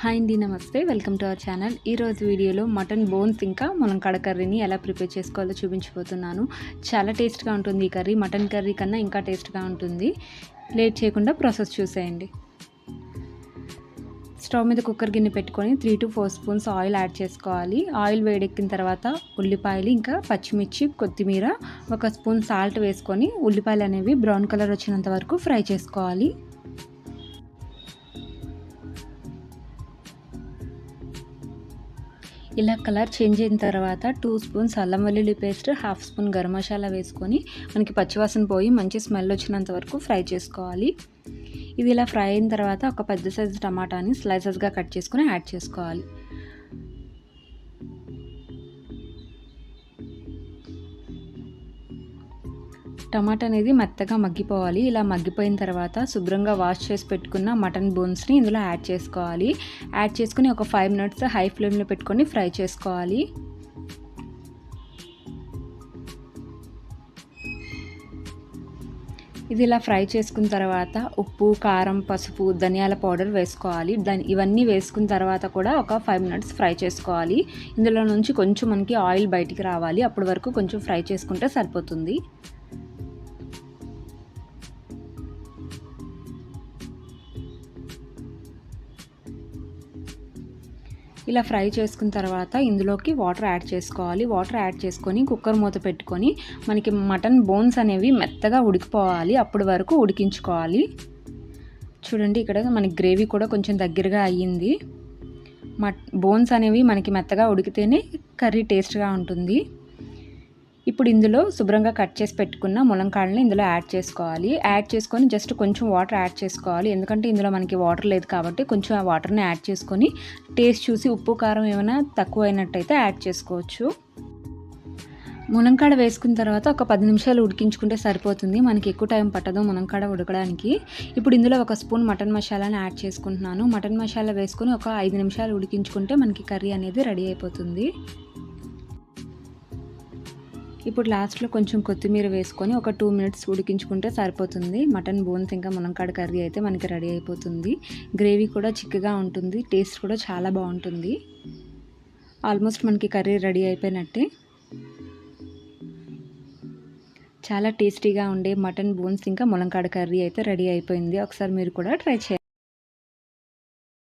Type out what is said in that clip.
Hi అండి నమస్తే. Welcome to our channel. ఈరోజు వీడియోలో మటన్ బోన్స్ ఇంకా ములంకాడ కర్రీని ఎలా ప్రిపేర్ చేసుకోవాలో చూపించిపోతున్నాను చాలా టేస్ట్గా ఉంటుంది ఈ కర్రీ. మటన్ కర్రీ కన్నా ఇంకా టేస్ట్గా ఉంటుంది. లేట్ చేయకుండా ప్రాసెస్ చూసేయండి. స్టవ్ మీద కుక్కర్ గిన్నె పెట్టుకొని three to four spoons oil add చేసుకోవాలి. ఆయిల్ వేడెక్కిన తర్వాత ఉల్లిపాయలు ఇంకా పచ్చిమిర్చి కొత్తిమీర ఒక స్పూన్ సాల్ట్ వేసుకొని ఉల్లిపాయలు అనేవి బ్రౌన్ కలర్ వచ్చినంత వరకు ఫ్రై చేసుకోవాలి. ఇలా కలర్ చేంజ్ అయిన తర్వాత టూ స్పూన్స్ అల్లం వెల్లుల్లి paste half spoon garam masala వేసుకొని మనకి పచ్చివాసన పోయి మంచి స్మెల్ వచ్చినంత వరకు ఫ్రై చేసుకోవాలి. ఇది ఇలా ఫ్రై అయిన తర్వాత ఒక పెద్ద సైజు టమాటాని స్లైసెస్గా కట్ చేసుకొని యాడ్ చేసుకోవాలి. టమాటా అనేది మెత్తగా మగ్గిపోవాలి. ఇలా మగ్గిపోయిన తర్వాత శుభ్రంగా వాష్ చేసి పెట్టుకున్న మటన్ బోన్స్ని ఇందులో యాడ్ చేసుకోవాలి. యాడ్ చేసుకుని ఒక ఫైవ్ మినిట్స్ హై ఫ్లేమ్లో పెట్టుకొని ఫ్రై చేసుకోవాలి. ఇది ఇలా ఫ్రై చేసుకున్న తర్వాత ఉప్పు కారం పసుపు ధనియాల పౌడర్ వేసుకోవాలి. దాని ఇవన్నీ వేసుకున్న తర్వాత కూడా ఒక ఫైవ్ మినిట్స్ ఫ్రై చేసుకోవాలి. ఇందులో నుంచి కొంచెం మనకి ఆయిల్ బయటికి రావాలి. అప్పటి వరకు కొంచెం ఫ్రై చేసుకుంటే సరిపోతుంది. ఇలా ఫ్రై చేసుకున్న తర్వాత ఇందులోకి వాటర్ యాడ్ చేసుకోవాలి. వాటర్ యాడ్ చేసుకొని కుక్కర్ మూత పెట్టుకొని మనకి మటన్ బోన్స్ అనేవి మెత్తగా ఉడికిపోవాలి. అప్పటి వరకు ఉడికించుకోవాలి. చూడండి ఇక్కడ మనకి గ్రేవీ కూడా కొంచెం దగ్గరగా అయ్యింది. మట్ బోన్స్ అనేవి మనకి మెత్తగా ఉడికితేనే కర్రీ టేస్ట్గా ఉంటుంది. ఇప్పుడు ఇందులో శుభ్రంగా కట్ చేసి పెట్టుకున్న ములంకాడని ఇందులో యాడ్ చేసుకోవాలి. యాడ్ చేసుకొని జస్ట్ కొంచెం వాటర్ యాడ్ చేసుకోవాలి. ఎందుకంటే ఇందులో మనకి వాటర్ లేదు కాబట్టి కొంచెం ఆ వాటర్ని యాడ్ చేసుకొని టేస్ట్ చూసి ఉప్పు కారం ఏమైనా తక్కువ అయినట్టయితే యాడ్ చేసుకోవచ్చు. మునంకాడ వేసుకున్న తర్వాత ఒక పది నిమిషాలు ఉడికించుకుంటే సరిపోతుంది. మనకి ఎక్కువ టైం పట్టదు మునంకాడ ఉడకడానికి. ఇప్పుడు ఇందులో ఒక స్పూన్ మటన్ మసాలాని యాడ్ చేసుకుంటున్నాను. మటన్ మసాలా వేసుకొని ఒక ఐదు నిమిషాలు ఉడికించుకుంటే మనకి కర్రీ అనేది రెడీ అయిపోతుంది. ఇప్పుడు లాస్ట్లో కొంచెం కొత్తిమీర వేసుకొని ఒక టూ మినిట్స్ ఉడికించుకుంటే సరిపోతుంది. మటన్ బోన్స్ ఇంకా మునంకాడ కర్రీ అయితే మనకి రెడీ అయిపోతుంది. గ్రేవీ కూడా చిక్కగా ఉంటుంది. టేస్ట్ కూడా చాలా బాగుంటుంది. ఆల్మోస్ట్ మనకి కర్రీ రెడీ అయిపోయినట్టే. చాలా టేస్టీగా ఉండే మటన్ బోన్స్ ఇంకా ములంకాడ కర్రీ అయితే రెడీ అయిపోయింది. ఒకసారి మీరు కూడా ట్రై చేయండి.